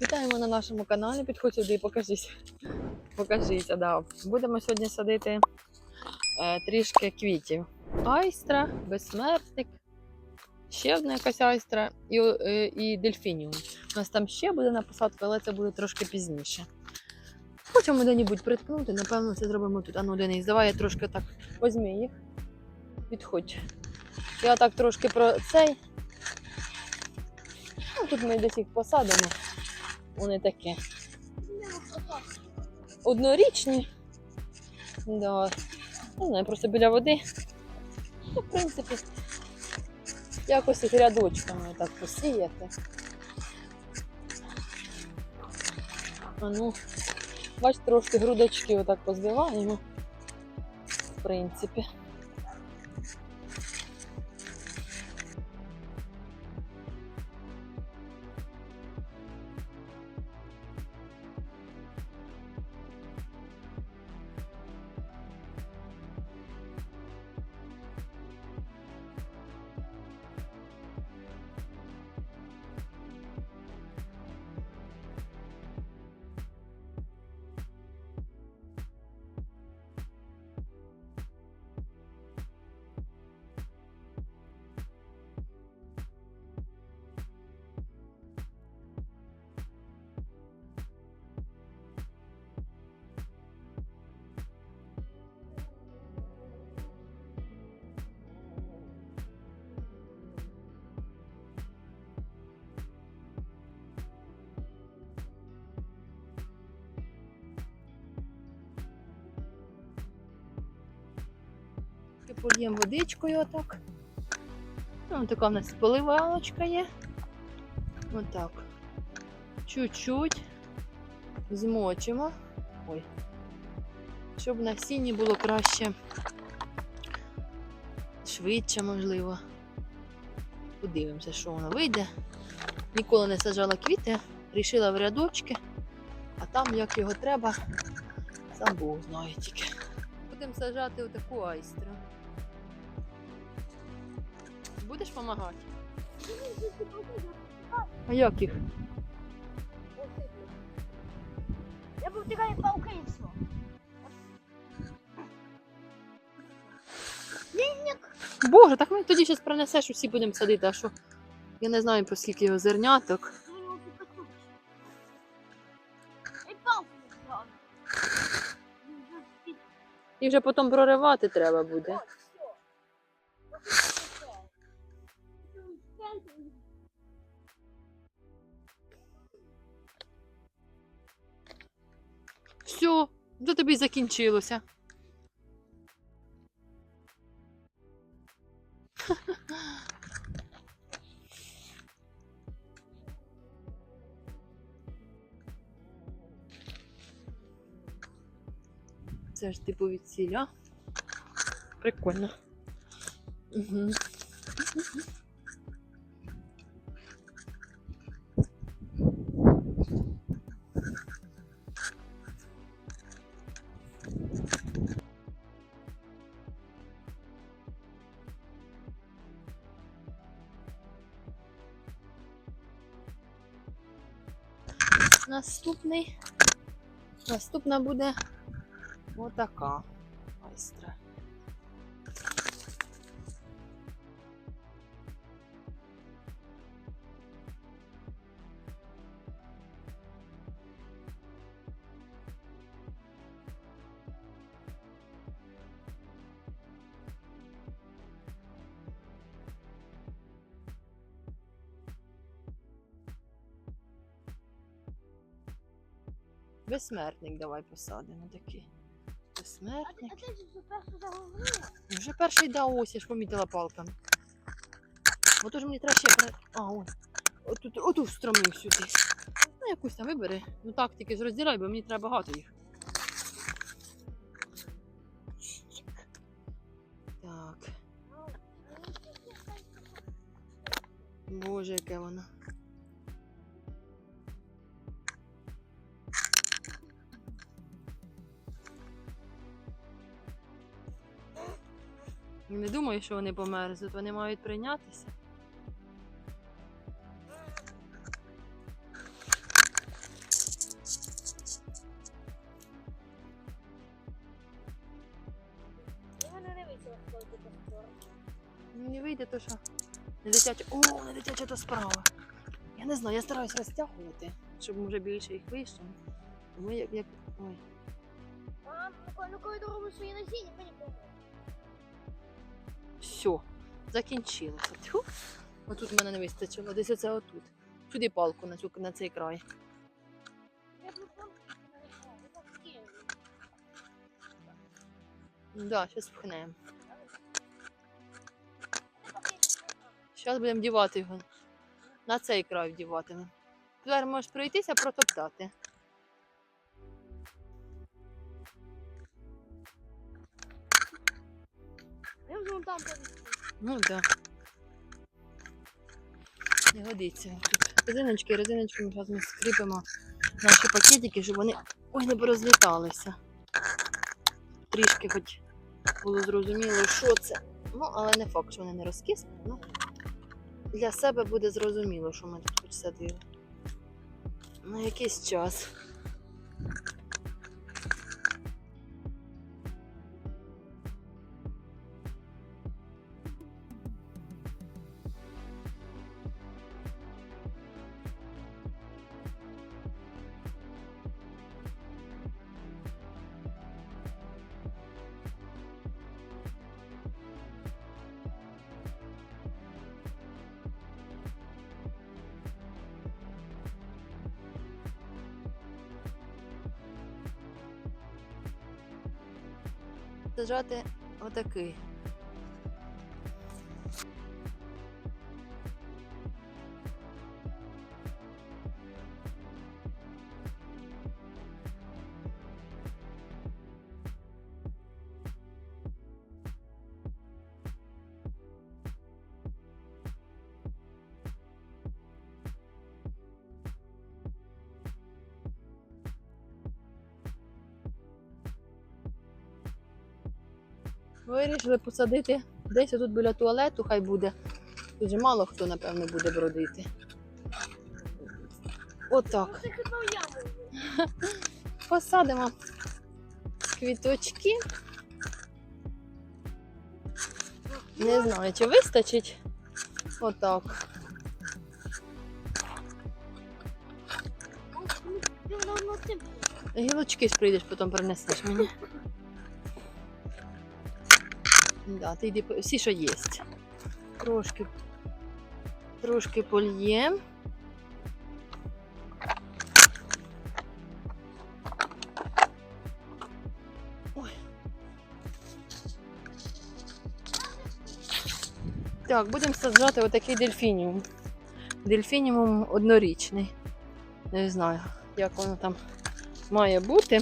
Вітаємо на нашому каналі. Підходь сюди і покажись. Покажися, да. Будемо сьогодні садити е, трішки квітів. Айстра, безсмертник, ще одна якась айстра і, е, і дельфініум. У нас там ще буде на посадку, але це буде трошки пізніше. Хочемо де-небудь приткнути, напевно, це зробимо тут. Ану, Денис, давай я трошки так візьми їх. Підходь. Я так трошки про цей. Ну, тут ми десь їх посадимо. Вони такі. Однорічні. Да. Не знаю, просто біля води. Ну, в принципі, якось їх рядочками так посіяти. А ну, бач, трошки грудочки отак позбиваємо. В принципі. Польємо водичкою отак. Ну, така в нас поливалочка є. Отак. Чуть-чуть змочимо. Ой. Щоб на сіні було краще. Швидше, можливо. Подивимося, що воно вийде. Ніколи не саджала квіти, рішила в рядочки, а там як його треба, сам Бог знає тільки. Будемо саджати отаку айстру. Будеш допомагати? А як їх? Я повтикаю по-українську. Боже, так мені тоді зараз принесеш, усі будемо садити, а що? Я не знаю про скільки його зерняток. І вже потім проривати треба буде. Все, до тобі закінчилося. Це ж типу від сіля. Прикольно. Угу. Наступний. Наступна буде отака майстра. Безсмертник давай посадимо такий. Безсмертник. а ти ж перше заговорила? Вже перший да ось, я ж помітила палками. Ото ж мені треба ще при... А, ой. Отут, оту встромив сюди. Ну, якусь там вибери. Ну так, тільки ж розділяй, бо мені треба багато їх. Так. Боже, яке воно. Не думаю, що вони померзнуть, вони мають прийнятися. Ну, мені вийде то, що не дитяча. О, не дитяча то справа. Я не знаю, я стараюся розтягувати, щоб може більше їх вийшло. Тому як як. Ой. А, ну кого я дорогу свої насіння, мені поможе. Все, закінчилося. Тьфу. Отут в мене не вистачило, десь оце отут. Сюди палку на, цю, на цей край. Да, зараз пхнемо. Зараз будемо дівати його. На цей край вдіватимемо. Тепер можеш пройтися, протоптати. Я вже вон там повісив. Ну так. Не годиться. Резиночки, резиночки, зараз ми скріпимо наші пакетики, щоб вони ой, не порозліталися. Трішки хоч було зрозуміло, що це. Ну, але не факт, що вони не розкиснуть. Ну, для себе буде зрозуміло, що ми тут хоч садили. На якийсь час. Сажати отакий. Вирішили посадити десь тут біля туалету, хай буде. Тут же мало хто, напевно, буде бродити. Отак. Посадимо квіточки. Не знаю, чи вистачить. Отак. Цим. Гілочки ж прийдеш, потім принесеш мені. Да, ти йди, всі, що є. Трошки, трошки польєм. Так, будемо саджати отакий дельфініум. Дельфініум однорічний. Не знаю, як воно там має бути.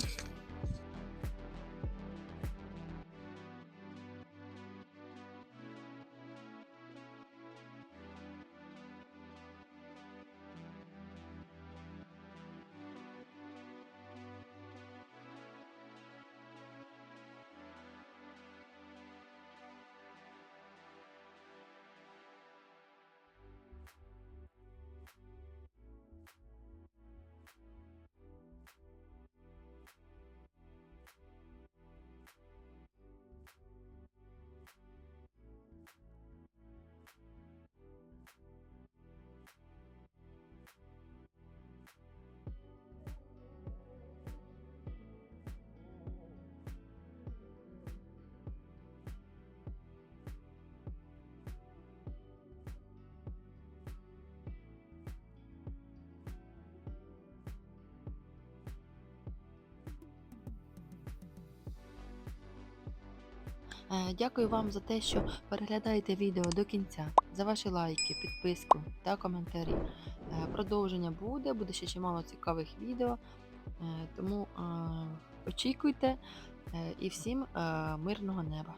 Дякую вам за те, що переглядаєте відео до кінця, за ваші лайки, підписку та коментарі. Е, Продовження буде, буде ще чимало цікавих відео. Е, Тому е, очікуйте е, і всім е, мирного неба.